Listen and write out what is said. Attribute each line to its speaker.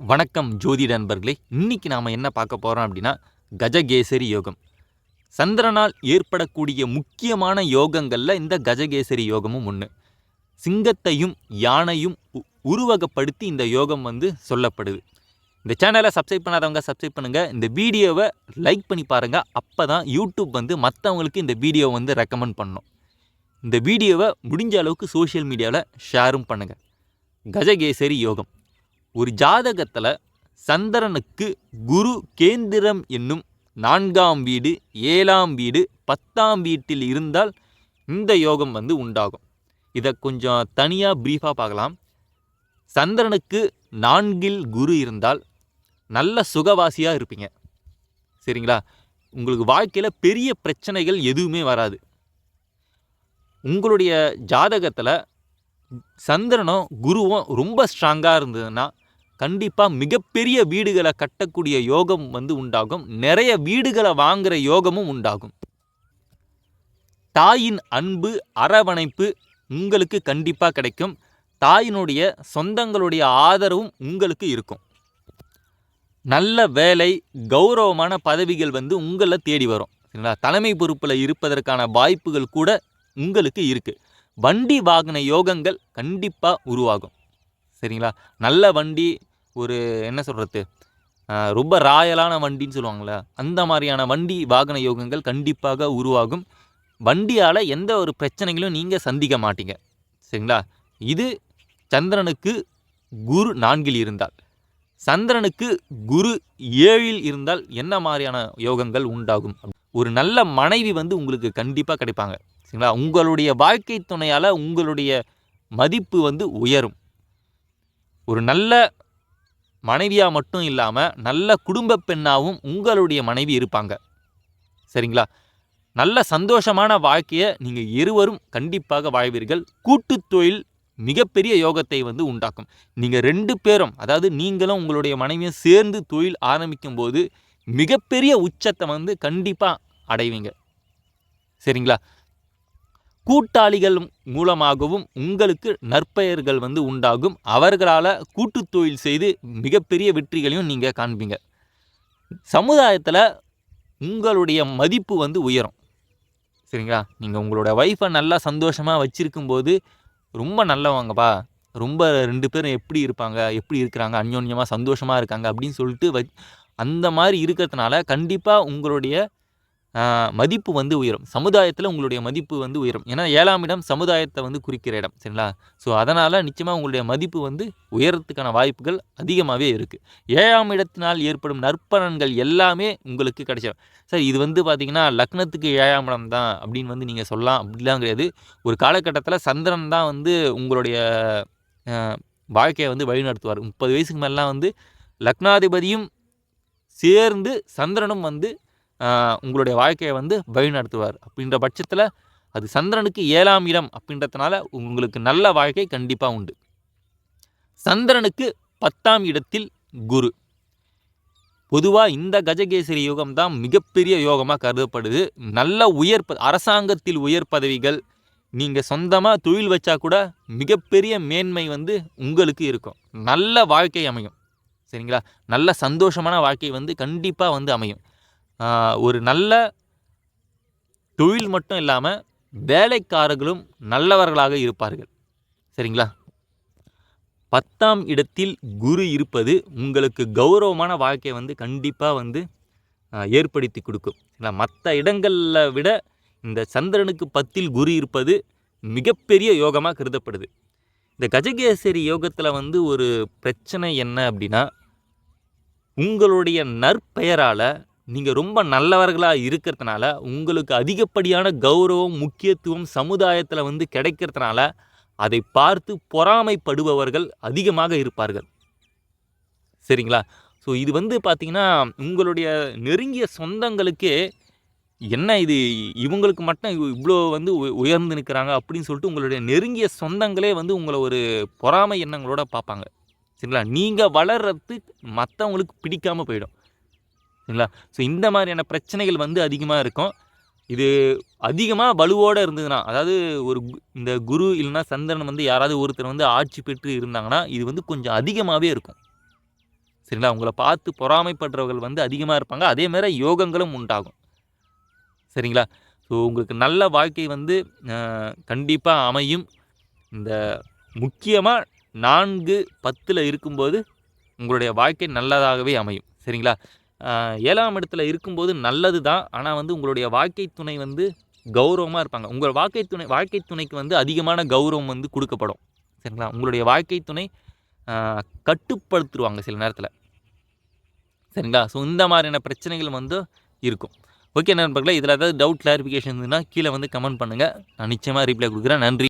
Speaker 1: வணக்கம் ஜோதிட நண்பர்களே இன்னைக்கு நாம் என்ன பார்க்க போகிறோம் அப்படின்னா கஜகேசரி யோகம். சந்திரனால் ஏற்படக்கூடிய முக்கியமான யோகங்களில் இந்த கஜகேசரி யோகமும் ஒன்று சிங்கத்தையும் யானையும் உ- உருவகப்படுத்தி இந்த யோகம் வந்து சொல்லப்படுது. இந்த சேனலை சப்ஸ்கிரைப் பண்ணாதவங்க சப்ஸ்கிரைப் பண்ணுங்கள் இந்த வீடியோவை லைக் பண்ணி பாருங்கள் அப்போ தான் யூடியூப் வந்து மற்றவங்களுக்கு இந்த வீடியோவை வந்து ரெக்கமெண்ட் பண்ணும். இந்த வீடியோவை முடிஞ்ச அளவுக்கு சோஷியல் மீடியாவில் ஷேரும் பண்ணுங்கள் கஜகேசரி யோகம். ஒரு ஜாதகத்தில் சந்திரனுக்கு குரு கேந்திரம் என்னும் நான்காம் வீடு ஏழாம் வீடு பத்தாம் வீட்டில் இருந்தால் இந்த யோகம் வந்து உண்டாகும். இதை கொஞ்சம் தனியாக ப்ரீஃபாக பார்க்கலாம். சந்திரனுக்கு நான்கில் குரு இருந்தால் நல்ல சுகவாசியாக இருப்பீங்க. சரிங்களா? உங்களுக்கு வாழ்க்கையில் பெரிய பிரச்சனைகள் எதுவுமே வராது. உங்களுடைய ஜாதகத்தில் சந்திரனும் குருவும் ரொம்ப ஸ்ட்ராங்காக இருந்ததுன்னா கண்டிப்பாக மிகப்பெரிய வீடுகளை கட்டக்கூடிய யோகம் வந்து உண்டாகும். நிறைய வீடுகளை வாங்குகிற யோகமும் உண்டாகும். தாயின் அன்பு அரவணைப்பு உங்களுக்கு கண்டிப்பாக கிடைக்கும். தாயினுடைய சொந்தங்களுடைய ஆதரவும் உங்களுக்கு இருக்கும். நல்ல வேலை கௌரவமான பதவிகள் வந்து உங்களை தேடி வரும். சரிங்களா தலைமை பொறுப்பில் இருப்பதற்கான வாய்ப்புகள் கூட உங்களுக்கு இருக்குது வண்டி வாகன யோகங்கள் கண்டிப்பாக உருவாகும். சரிங்களா? நல்ல வண்டி ஒரு என்ன சொல்கிறது ரொம்ப ராயலான வண்டின்னு சொல்லுவாங்களே அந்த மாதிரியான வண்டி வாகன யோகங்கள் கண்டிப்பாக உருவாகும். வண்டியால் எந்த ஒரு பிரச்சனைகளும் நீங்கள் சந்திக்க மாட்டீங்க. சரிங்களா? இது சந்திரனுக்கு குரு நான்கில் இருந்தால். சந்திரனுக்கு குரு ஏழில் இருந்தால் என்ன மாதிரியான யோகங்கள் உண்டாகும்? ஒரு நல்ல மனைவி வந்து உங்களுக்கு கண்டிப்பாக கிடைப்பாங்க. சரிங்களா? உங்களுடைய வாழ்க்கை துணையால் உங்களுடைய மதிப்பு வந்து உயரும். ஒரு நல்ல மனைவியாக மட்டும் இல்லாமல் நல்ல குடும்ப பெண்ணாகவும் உங்களுடைய மனைவி இருப்பாங்க. சரிங்களா? நல்ல சந்தோஷமான வாழ்க்கையை நீங்கள் இருவரும் கண்டிப்பாக வாழ்வீர்கள். கூட்டு தொழில் மிகப்பெரிய யோகத்தை வந்து உண்டாக்கும். நீங்கள் ரெண்டு பேரும் அதாவது நீங்களும் உங்களுடைய மனைவியும் சேர்ந்து தொழில் ஆரம்பிக்கும் போது மிகப்பெரிய உச்சத்தை வந்து கண்டிப்பாக அடைவீங்க. சரிங்களா? கூட்டாளிகள் மூலமாகவும் உங்களுக்கு நற்பெயர்கள் வந்து உண்டாகும். அவர்களால் கூட்டுத் தொழில் செய்து மிகப்பெரிய வெற்றிகளையும் நீங்கள் காண்பீங்க. சமுதாயத்தில் உங்களுடைய மதிப்பு வந்து உயரும். சரிங்களா? நீங்கள் உங்களோட ஒய்ஃபை நல்லா சந்தோஷமாக வச்சுருக்கும்போது ரொம்ப நல்லவங்கப்பா. ரொம்ப ரெண்டு பேரும் எப்படி இருப்பாங்க எப்படி இருக்கிறாங்க அந்யோன்யமாக சந்தோஷமாக இருக்காங்க அப்படின்னு சொல்லிட்டு வ அந்த மாதிரி இருக்கிறதுனால கண்டிப்பாக உங்களுடைய மதிப்பு வந்து உயரும். சமுதாயத்தில் உங்களுடைய மதிப்பு வந்து உயரும். ஏன்னா ஏழாம் இடம் சமுதாயத்தை வந்து குறிக்கிற இடம் சரிங்களா? ஸோ அதனால் நிச்சயமாக உங்களுடைய மதிப்பு வந்து உயரத்துக்கான வாய்ப்புகள் அதிகமாகவே இருக்குது ஏழாம் இடத்தினால் ஏற்படும் நற்பலன்கள் எல்லாமே உங்களுக்கு கிடைச்சிடும் சார் இது வந்து பார்த்திங்கன்னா லக்னத்துக்கு ஏழாம் இடம் தான் அப்படின்னு வந்து நீங்கள் சொல்லலாம். அப்படிலாம் கிடையாது. ஒரு காலகட்டத்தில் சந்திரன் தான் வந்து உங்களுடைய வாழ்க்கையை வந்து வழிநடத்துவார். முப்பது வயசுக்கு மேலாம் வந்து லக்னாதிபதியும் சேர்ந்து சந்திரனும் வந்து உங்களுடைய வாழ்க்கையை வந்து வழிநடத்துவார். அப்படின்ற பட்சத்தில் அது சந்திரனுக்கு ஏழாம் இடம் அப்படின்றதுனால உங்களுக்கு நல்ல வாழ்க்கை கண்டிப்பாக உண்டு. சந்திரனுக்கு பத்தாம் இடத்தில் குரு. பொதுவாக இந்த கஜகேசரி யோகம் தான் மிகப்பெரிய யோகமாக கருதப்படுது. நல்ல உயர் ப- அரசாங்கத்தில் உயர் பதவிகள் நீங்கள் சொந்தமாக தொழில் வச்சா கூட மிகப்பெரிய மேன்மை வந்து உங்களுக்கு இருக்கும். நல்ல வாழ்க்கை அமையும். சரிங்களா? நல்ல சந்தோஷமான வாழ்க்கை வந்து கண்டிப்பாக வந்து அமையும். ஒரு நல்ல தொழில் மட்டும் இல்லாமல் வேலைக்காரர்களும் நல்லவர்களாக இருப்பார்கள். சரிங்களா? பத்தாம் இடத்தில் குரு இருப்பது உங்களுக்கு கௌரவமான வாழ்க்கையை வந்து கண்டிப்பாக வந்து ஏற்படுத்தி கொடுக்கும். சரிங்களா மற்ற இடங்களில் விட இந்த சந்திரனுக்கு பத்தில் குரு இருப்பது மிகப்பெரிய யோகமாக கருதப்படுது. இந்த கஜகேசரி யோகத்தில் வந்து ஒரு பிரச்சனை என்ன அப்படின்னா உங்களுடைய நற்பெயரால் நீங்கள் ரொம்ப நல்லவர்களாக இருக்கிறதுனால உங்களுக்கு அதிகப்படியான கௌரவம் முக்கியத்துவம் சமுதாயத்தில் வந்து கிடைக்கிறதுனால அதை பார்த்து பொறாமைப்படுபவர்கள் அதிகமாக இருப்பார்கள். சரிங்களா? ஸோ இது வந்து பார்த்திங்கன்னா உங்களுடைய நெருங்கிய சொந்தங்களுக்கே என்ன இது இவங்களுக்கு மட்டும் இவ்வளோ வந்து உ- உயர்ந்து நிற்கிறாங்க அப்படின்னு சொல்லிட்டு உங்களுடைய நெருங்கிய சொந்தங்களே வந்து உங்களை ஒரு பொறாமை எண்ணங்களோட பார்ப்பாங்க. சரிங்களா? நீங்கள் வளர்றது மற்றவங்களுக்கு பிடிக்காமல் போயிடும். சரிங்களா ஸோ இந்த மாதிரியான பிரச்சனைகள் வந்து அதிகமாக இருக்கும். இது அதிகமாக வலுவோடு இருந்ததுன்னா அதாவது ஒரு கு- இந்த குரு இல்லைன்னா சந்திரன் வந்து யாராவது ஒருத்தர் வந்து ஆட்சி பெற்று இருந்தாங்கன்னா இது வந்து கொஞ்சம் அதிகமாகவே இருக்கும். சரிங்களா? உங்களை பார்த்து பொறாமைப்படுறவர்கள் வந்து அதிகமாக இருப்பாங்க. அதே மாதிரி யோகங்களும் உண்டாகும். சரிங்களா? ஸோ உங்களுக்கு நல்ல வாழ்க்கை வந்து கண்டிப்பாக அமையும். இந்த முக்கியமாக நான்கு பத்தில் இருக்கும்போது உங்களுடைய வாழ்க்கை நல்லதாகவே அமையும். சரிங்களா? ஏழாம் இடத்துல இருக்கும்போது நல்லது தான். ஆனால் வந்து உங்களுடைய வாழ்க்கை துணை வந்து கௌரவமாக இருப்பாங்க. உங்கள் வாழ்க்கை துணை வாழ்க்கை துணைக்கு வந்து அதிகமான கௌரவம் வந்து கொடுக்கப்படும். சரிங்களா? உங்களுடைய வாழ்க்கை துணை கட்டுப்படுத்துருவாங்க சில நேரத்தில். சரிங்களா? ஸோ இந்த மாதிரியான பிரச்சனைகள் வந்து இருக்கும். ஓகே நண்பர்களே இதில் ஏதாவது டவுட் கிளாரிஃபிகேஷன் இருந்ததுன்னா கீழே வந்து கமெண்ட் பண்ணுங்கள் நான் நிச்சயமாக ரிப்ளை கொடுக்குறேன். நன்றி.